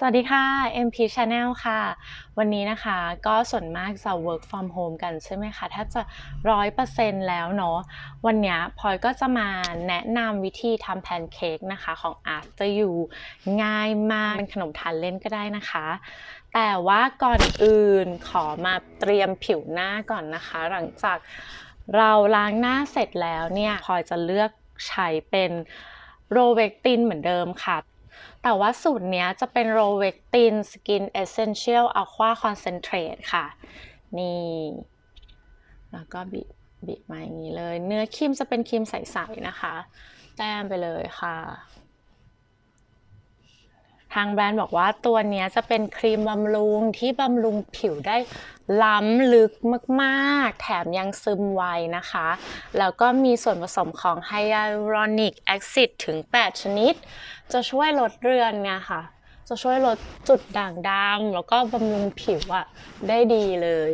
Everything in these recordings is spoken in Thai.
สวัสดีค่ะ MP Channel ค่ะ วันนี้นะคะก็ส่วนมากจะ work from home กันใช่ไหมคะแทบจะร้อยเปอร์เซ็นต์แล้วเนาะ วันเนี้ยพลอยก็จะมาแนะนำวิธีทำแพนเค้กนะคะของ After You ง่ายมากเป็นขนมทานเล่นก็ได้นะคะ แต่ว่าก่อนอื่นขอมาเตรียมผิวหน้าก่อนนะคะ หลังจากเราล้างหน้าเสร็จแล้วเนี่ยพลอยจะเลือกใช้เป็นโรเวกตินเหมือนเดิมค่ะ แต่ว่าสูตรเนี้ยจะเป็นโรเวกตินสกินเอเซนเชียลอะควาคอนเซนเทรตค่ะ นี่ แล้วก็บีบบีบมาอย่างนี้เลย เนื้อครีมจะเป็นครีมใส ๆ นะคะ แต้มไปเลยค่ะ ทางแบรนด์บอกว่าตัวนี้จะเป็นครีมบำรุงที่บำรุงผิวได้ล้ำลึกมากๆ แถมยังซึมไวนะคะ แล้วก็มีส่วนผสมของไฮยาลูรอนิกแอซิดถึง 8 ชนิด จะช่วยลดเรือนไงค่ะ จะช่วยลดจุดด่างดำแล้วก็บำรุงผิวอะได้ดีเลย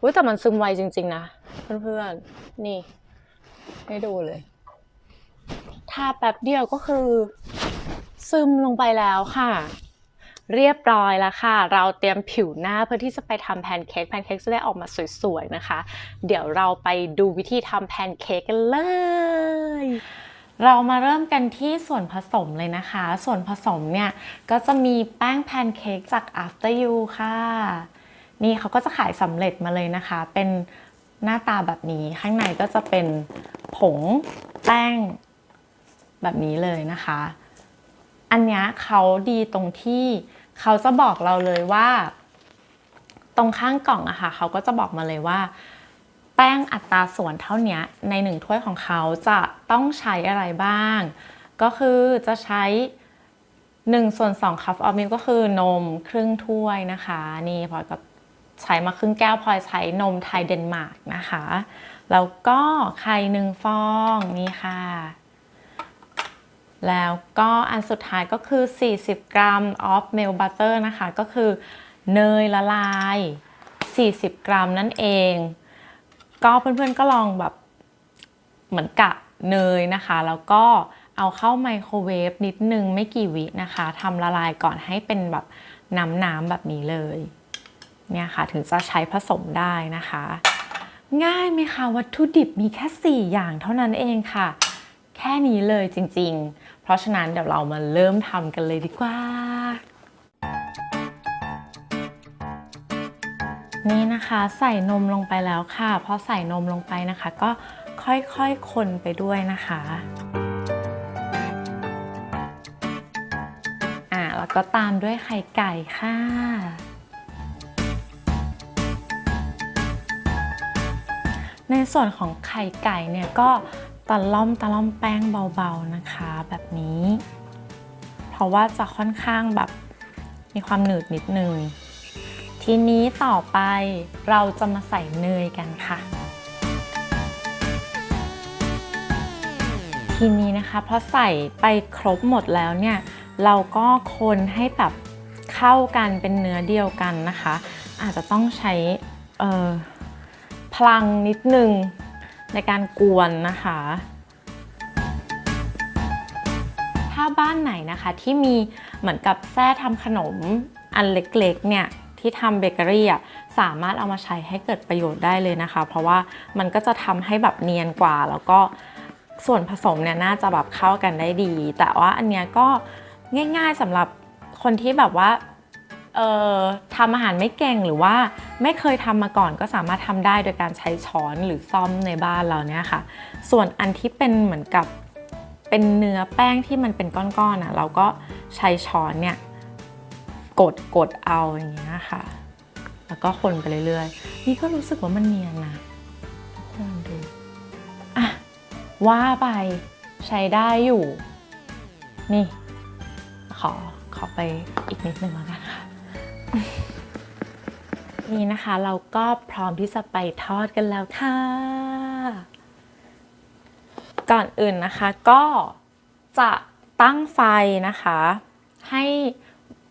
อุ้ยแต่มันซึมไวจริง ๆ นะ เพื่อนๆ นี่ ให้ดูเลย ทาแป๊บเดียวก็คือ ซึมลงไปแล้วค่ะ เรียบร้อยแล้วค่ะ เราเตรียมผิวหน้าเพื่อที่จะไปทำแพนเค้กแพนเค้กจะได้ออกมาสวยๆนะคะ เดี๋ยวเราไปดูวิธีทำแพนเค้กกันเลย เรามาเริ่มกันที่ส่วนผสมเลยนะคะ ส่วนผสมเนี่ย ก็จะมีแป้งแพนเค้กจาก After You ค่ะ นี่เขาก็จะขายสำเร็จมาเลยนะคะ เป็นหน้าตาแบบนี้ข้างในก็จะเป็นผงแป้งแบบนี้เลยนะคะ อันนี้เขาดีตรงที่เขาจะบอกเราเลยว่า ตรงข้างกล่องอะค่ะเขาก็จะบอกมาเลยว่า แป้งอัตราส่วนเท่านี้ในหนึ่งถ้วยของเขาจะต้องใช้อะไรบ้าง ก็คือจะใช้1ส่วน2คัพออฟมิลก็คือนมครึ่งถ้วยนะคะ นี่พลอยก็ใช้มาครึ่งแก้วพลอยใช้นมไทยเดนมาร์กนะคะ แล้วก็ไข่หนึ่งฟองนี่ค่ะ แล้วก็อันสุดท้ายก็คือ 40 กรัมออฟเมลบัตเตอร์นะคะ ก็คือเนยละลาย 40 กรัมนั่นเอง ก็เพื่อนๆก็ลองแบบเหมือนกะเนยนะคะ แล้วก็เอาเข้าไมโครเวฟนิดนึงไม่กี่วินะคะทำละลายก่อนให้เป็นแบบน้ำๆแบบนี้เลย เนี่ยค่ะถึงจะใช้ผสมได้นะคะ ง่ายไหมคะวัตถุดิบมีแค่ 4 อย่างเท่านั้นเองค่ะ แค่นี้เลยจริงๆ เพราะฉะนั้นเดี๋ยวเรามาเริ่มทำกันเลยดีกว่า นี่นะคะใส่นมลงไปแล้วค่ะพอใส่นมลงไปนะคะ ก็ค่อยๆคนไปด้วยนะคะอ่าแล้วก็ตามด้วยไข่ไก่ค่ะในส่วนของไข่ไก่เนี่ยก็ ตะล่อมตะล่อมแป้งเบาๆนะคะ แบบนี้ เพราะว่าจะค่อนข้างแบบมีความหนืดนิดนึง ทีนี้ต่อไปเราจะมาใส่เนยกันค่ะ ทีนี้นะคะพอใส่ไปครบหมดแล้วเนี่ย เราก็คนให้แบบเข้ากันเป็นเนื้อเดียวกันนะคะ อาจจะต้องใช้พลังนิดนึง ในการกวนนะคะ ถ้าบ้านไหนนะคะที่มีเหมือนกับแส้ทำขนมอันเล็กๆเนี่ยที่ทำเบเกอรี่อะสามารถเอามาใช้ให้เกิดประโยชน์ได้เลยนะคะ เพราะว่ามันก็จะทำให้แบบเนียนกว่า แล้วก็ส่วนผสมเนี่ยน่าจะแบบเข้ากันได้ดี แต่ว่าอันเนี้ยก็ง่ายๆสำหรับคนที่แบบว่า ทำอาหารไม่เก่งหรือว่าไม่เคยทำมาก่อนก็สามารถทำได้โดยการใช้ช้อนหรือซ่อมในบ้านเราเนี่ยค่ะ ส่วนอันที่เป็นเหมือนกับเป็นเนื้อแป้งที่มันเป็นก้อนๆอะเราก็ใช้ช้อนเนี่ยกดกดเอาอย่างเงี้ยค่ะ แล้วก็คนไปเรื่อยๆ นี่ก็รู้สึกว่ามันเนียนนะทุกคนดูอะว่าไปใช้ได้อยู่ นี่ ขอขอไปอีกนิดนึงแล้วกันค่ะ นี่นะคะเราก็พร้อมที่จะไปทอดกันแล้วค่ะ ก่อนอื่นนะคะก็จะตั้งไฟนะคะ ให้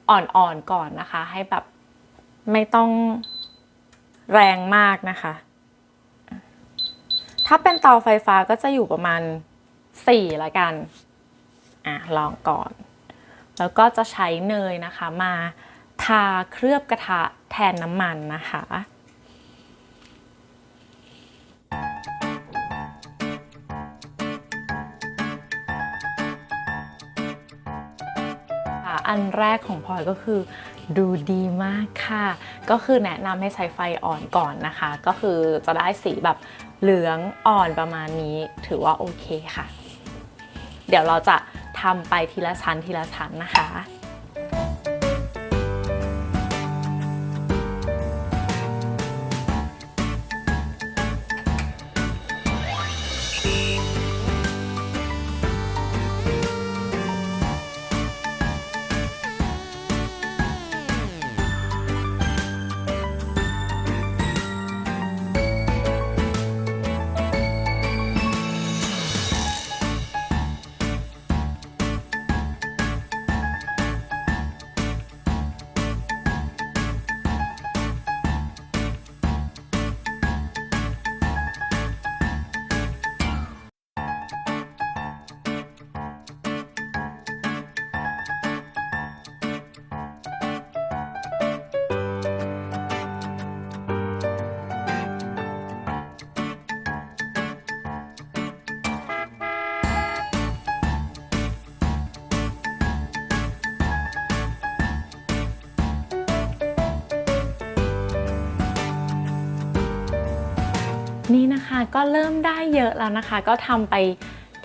อ่อนๆก่อนนะคะ ให้แบบไม่ต้องแรงมากนะคะ ถ้าเป็นเตาไฟฟ้าก็จะอยู่ประมาณ4ละกันอะลองก่อน แล้วก็จะใช้เนยนะคะมา ทาเคลือบกระทะแทนน้ำมันนะคะอันแรกของพลอยก็คือดูดีมากค่ะ ก็คือแนะนำให้ใช้ไฟอ่อนก่อนนะคะ ก็คือจะได้สีแบบเหลืองอ่อนประมาณนี้ถือว่าโอเคค่ะ เดี๋ยวเราจะทำไปทีละชั้นทีละชั้นนะคะ นี่นะคะก็เริ่มได้เยอะแล้วนะคะ ก็ทำไป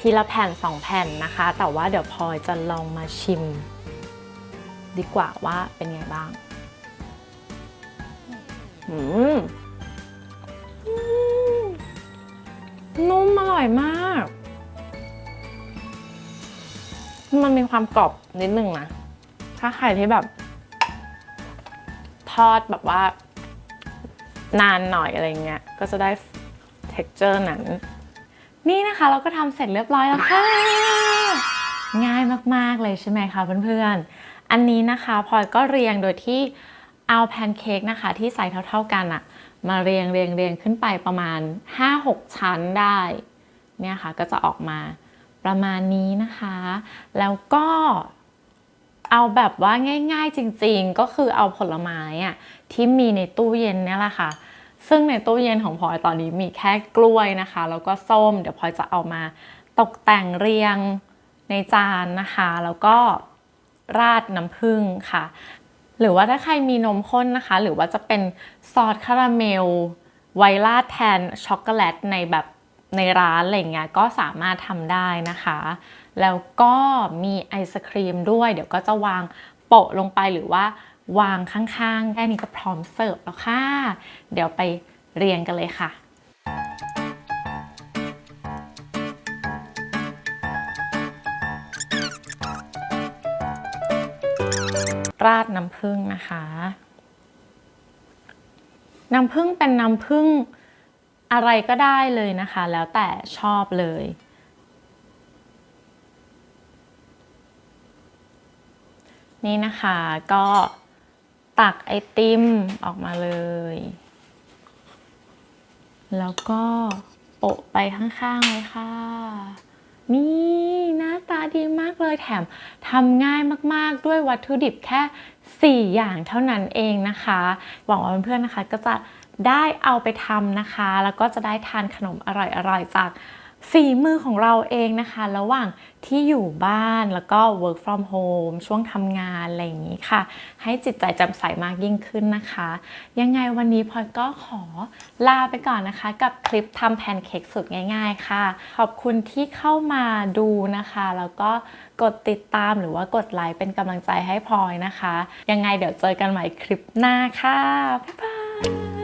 ทีละแผ่น 2 แผ่นนะคะ แต่ว่าเดี๋ยวพลอยจะลองมาชิม ดีกว่าว่าเป็นไงบ้างอืมอืมนุ่มอร่อยมาก มันมีความกรอบนิดนึงนะ ถ้าใครที่แบบ ทอดแบบว่า นานหน่อยอะไรเงี้ย ก็จะได้ texture นั้น นี่นะคะเราก็ทำเสร็จเรียบร้อยแล้วค่ะ ง่ายมากๆเลยใช่ไหมคะเพื่อนๆ อันนี้นะคะพลอยก็เรียงโดยที่เอาแพนเค้กนะคะที่ไซส์เท่าๆกันอะมาเรียงเรียงเรียงขึ้นไปประมาณ 5-6 ชั้นได้ เนี่ยค่ะก็จะออกมาประมาณนี้นะคะ แล้วก็เอาแบบว่าง่าย ๆ จริง ๆ ก็คือเอาผลไม้อะที่มีในตู้เย็นเนี่ยแหละค่ะ ซึ่งในตู้เย็นของพลอยตอนนี้มีแค่กล้วยนะคะ แล้วก็ส้ม เดี๋ยวพลอยจะเอามาตกแต่งเรียงในจานนะคะ แล้วก็ราดน้ำผึ้งค่ะ หรือว่าถ้าใครมีนมข้นนะคะ หรือว่าจะเป็นซอสคาราเมล ไวราดแทนช็อกโกแลตในแบบในร้านอะไรเงี้ยก็สามารถทำได้นะคะ แล้วก็มีไอศครีมด้วย เดี๋ยวก็จะวางโปะลงไปหรือว่า วางข้างๆ แค่นี้ก็พร้อมเสิร์ฟแล้วค่ะ เดี๋ยวไปเรียงกันเลยค่ะราดน้ำผึ้งนะคะ น้ำผึ้งเป็นน้ำผึ้งอะไรก็ได้เลยนะคะ แล้วแต่ชอบเลย นี่นะคะก็ ตักไอติมออกมาเลย แล้วก็โปะไปข้างๆเลยค่ะ นี่หน้าตาดีมากเลยแถมทำง่ายมากๆด้วยวัตถุดิบแค่ 4 อย่างเท่านั้นเองนะคะ หวังว่าเพื่อนๆนะคะก็จะได้เอาไปทำนะคะ แล้วก็จะได้ทานขนมอร่อยๆจาก ฝีมือของเราเองนะคะ ระหว่างที่อยู่บ้านแล้วก็ work from home ช่วงทำงานอะไรอย่างนี้ค่ะ ให้จิตใจแจ่มใสมากยิ่งขึ้นนะคะ ยังไงวันนี้พลอยก็ขอลาไปก่อนนะคะ กับคลิปทำแพนเค้กสุดง่าย ๆ ค่ะ ขอบคุณที่เข้ามาดูนะคะ แล้วก็กดติดตามหรือว่ากดไลค์เป็นกำลังใจให้พลอยนะคะ ยังไงเดี๋ยวเจอกันใหม่คลิปหน้าค่ะ บ๊ายบาย